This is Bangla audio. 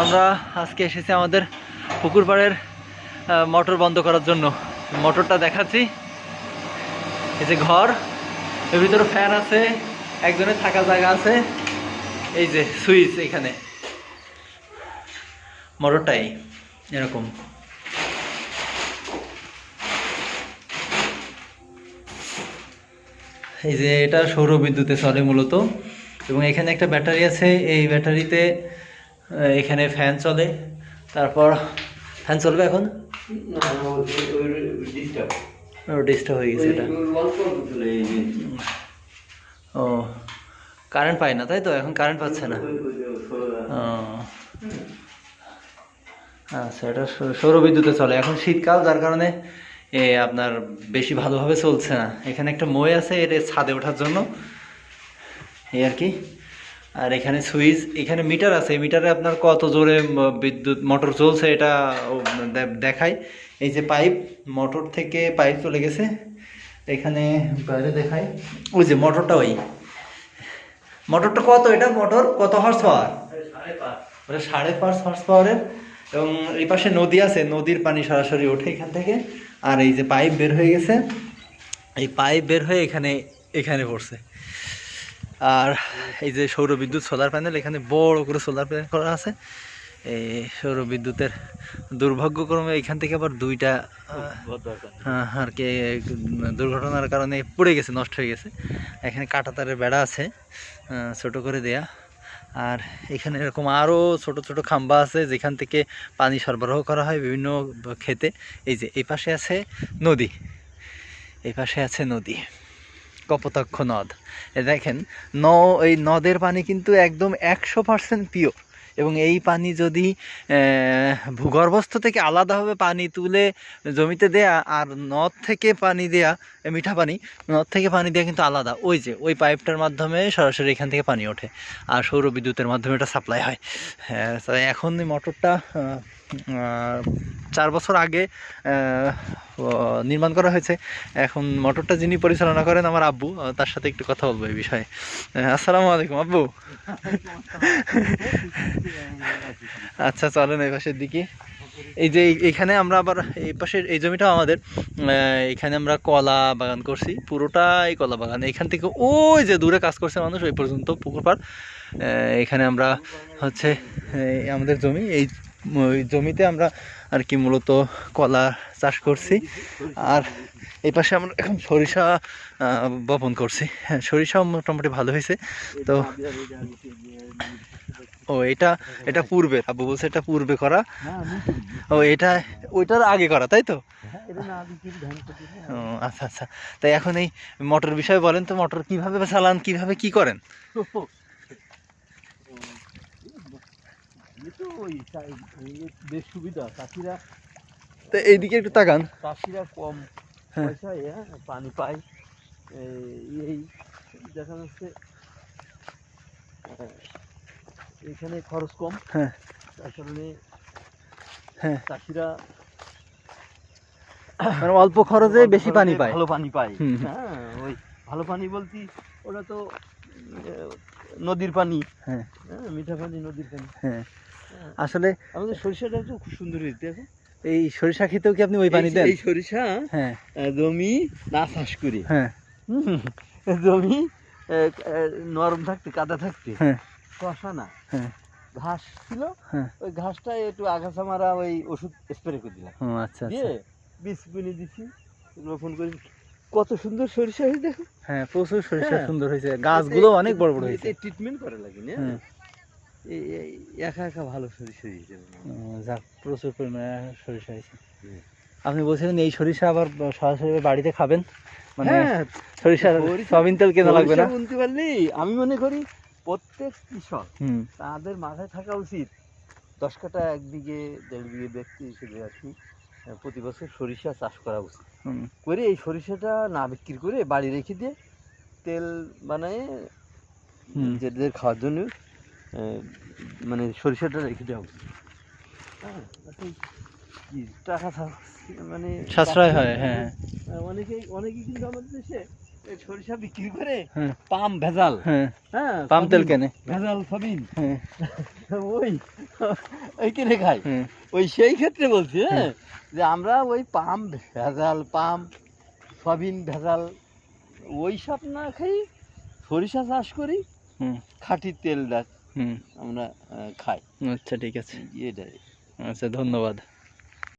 আমরা আজকে এসেছি আমাদের পুকুর পাড়ের আহ, মোটর বন্ধ করার জন্য। মোটরটা দেখাচ্ছি। এই যে ঘর এর ভিতরে ফ্যান আছে একজনের থাকার জায়গা আছে। এই যে সুইচ এখানে। মোটরটাই এরকম। এই যে এটা সৌর বিদ্যুতে চলে মূলত। এবং এখানে একটা ব্যাটারি আছে। এই ব্যাটারিতে এখানে ফ্যান চলে। তারপর ফ্যান চলবে এখন? ডিস্টার্ব হয়ে গেছে এটা। ও কারেন্ট পায় না, তাই তো? এখন কারেন্ট পাচ্ছে না। আচ্ছা এটা সৌর বিদ্যুতে চলে। এখন শীতকাল, যার কারণে এ আপনার বেশি ভালোভাবে চলছে না। এখানে একটা মই আছে এর ছাদে ওঠার জন্য। এই আর কি। আর এখানে সুইচ, এখানে মিটার আছে মিটারে আপনার কত জোরে বিদ্যুৎ, মোটর চলছে এটা দেখায় এই যে পাইপ, মোটর থেকে পাইপ চলে গেছে। এখানে বাইরে দেখায় ওই যে মোটরটা ওই। মোটরটা কত এটা? মোটর কত হর্স পাওয়ার ওটা সাড়ে পাঁচ হর্স পাওয়ারের এবং এই পাশে নদী আছে, নদীর পানি সরাসরি ওঠে এখান থেকে। আর এই যে পাইপ বের হয়ে গেছে। এই পাইপ বের হয়ে এখানে এখানে পড়ছে। আর এই যে সৌর বিদ্যুৎ সোলার প্যানেল এখানে বড় করে সোলার প্যানেল করা আছে। এই সৌর বিদ্যুতের দুর্ভাগ্যক্রমে এখান থেকে আবার দুইটা হ্যাঁ, আর কি দুর্ঘটনার কারণে পড়ে গেছে নষ্ট হয়ে গেছে। এখানে কাঁটা তারের বেড়া আছে ছোট করে দেয়া। আর এখানে এরকম আরও ছোট ছোট খাম্বা আছে যেখান থেকে পানি সরবরাহ করা হয় বিভিন্ন খেতে। এই যে এই পাশে আছে নদী। এই পাশে আছে নদী। কপোতাক্ষ নদ দেখেন ন এই নদের পানি কিন্তু একদম একশো পার্সেন্ট পিওর এবং এই পানি যদি ভূগর্ভস্থ থেকে আলাদাভাবে পানি তুলে জমিতে দেয়া, আর নদ থেকে পানি দেয়া মিঠা পানি নদ থেকে পানি দেওয়া কিন্তু আলাদা। ওই যে ওই পাইপটার মাধ্যমে সরাসরি এখান থেকে পানি ওঠে আর সৌর বিদ্যুতের মাধ্যমে এটা সাপ্লাই হয়। হ্যাঁ তো এখন এই মোটরটা চার বছর আগে নির্মাণ করা হয়েছে। এখন মোটরটা যিনি পরিচালনা করেন আমার আব্বু তার সাথে একটু কথা বলব এই বিষয়ে। আসসালামু আলাইকুম আব্বু। আচ্ছা চলেন এই পাশের দিকে। এই যে এইখানে আমরা আবার এই পাশের এই জমিটাও আমাদের এখানে আমরা কলা বাগান করছি, পুরোটাই কলা বাগান। এখান থেকে ওই যে দূরে কাজ করছে মানুষ, ওই পর্যন্ত পুকুর পাড়। এখানে আমরা হচ্ছে আমাদের জমি, এই ওই জমিতে আমরা আর কি মূলত কলা চাষ করছি। আর এই পাশে আমরা এখন সরিষা বপন করছি। হ্যাঁ সরিষাও মোটামুটি ভালো হয়েছে। তো ও এটা এটা পূর্বের আব্বু বলছে এটা পূর্বে করা। ও এটা ওইটার আগে করা তাই তো? ও আচ্ছা আচ্ছা। তাই এখন এই মটর বিষয়ে বলেন তো মোটর কীভাবে চালান কীভাবে কি করেন? বেশ সুবিধা চাষিরা তো এইদিকে একটু তাকান। চাষিরা কম হ্যাঁ। পয়সায় হ্যাঁ, পানি পায়। এই দেখা যাচ্ছে এখানে খরচ কম। হ্যাঁ। তার কারণে হ্যাঁ। চাষিরা মানে অল্প খরচে বেশি পানি পায়। ভালো পানি পায়। হ্যাঁ ওই ভালো পানি বলতে ওটা তো নদীর পানি। হ্যাঁ। হ্যাঁ মিঠা পানি নদীর পানি। হ্যাঁ। হ্যাঁ। আসলে আমাদের সরিষাটা তো খুব সুন্দর হয়েছে দেখো। এই সরিষা খেতেও কি আপনি ওই পানি দেন? এই সরিষা হ্যাঁ। জমি না চাষ করি। হ্যাঁ। জমি নরম থাকতে কাদা থাকতে। হ্যাঁ। শশা না। হ্যাঁ। ঘাস ছিল হ্যাঁ। ওই ঘাসটা একটু আগাছা মারা ওই ওষুধ স্প্রে করে দিলাম। আচ্ছা দিয়ে আচ্ছা বীজ বুনে দিছি রোপণ করে কত সুন্দর সরিষা হয়েছে দেখো। হ্যাঁ প্রচুর সরিষা হ্যাঁ। সুন্দর হয়েছে। গাছগুলো অনেক বড় বড় হয়েছে। ট্রিটমেন্ট করা লাগে না। একা একা ভালো সরিষা হয়েছে যাক প্রচুর পরিমাণে সরিষা হয়েছে। আপনি বলছিলেন এই সরিষা আবার সরাসরি বাড়িতে খাবেন? মানে সরিষা সয়াবিন তেল কেনা লাগবে না? বুনতে পারলে আমি মনে করি প্রত্যেক কৃষক তাদের মাথায় থাকা উচিত। দশ কাটা এক বিঘে দেড় বিঘে ব্যক্তি হিসেবে আর কি প্রতি বছর সরিষা চাষ করা উচিত। করে এই সরিষাটা না বিক্রি করে বাড়ি রেখে দিয়ে তেল বানায়। নিজেদের খাওয়ার জন্য মানে সরিষাটা রেখে দেওয়া উচিত। হ্যাঁ টাকা থাক- মানে সাশ্রয় হয় হ্যাঁ। অনেকেই অনেকেই কিন্তু আমাদের দেশে সরিষা বিক্রি করে হ্যাঁ। পাম ভেজাল। হ্যাঁ। হ্যাঁ পাম তেল কেনে। ভেজাল সবিন। হ্যাঁ। ওই ওই কিনে খাই। ওই সেই ক্ষেত্রে বলছি হ্যাঁ যে আমরা ওই পাম ভেজাল পাম সয়াবিন ভেজাল ওই সব না খাই সরিষা চাষ করি হুম খাঁটি তেলটা হুম আমরা খাই। আচ্ছা ঠিক আছে। এটাই। আচ্ছা ধন্যবাদ।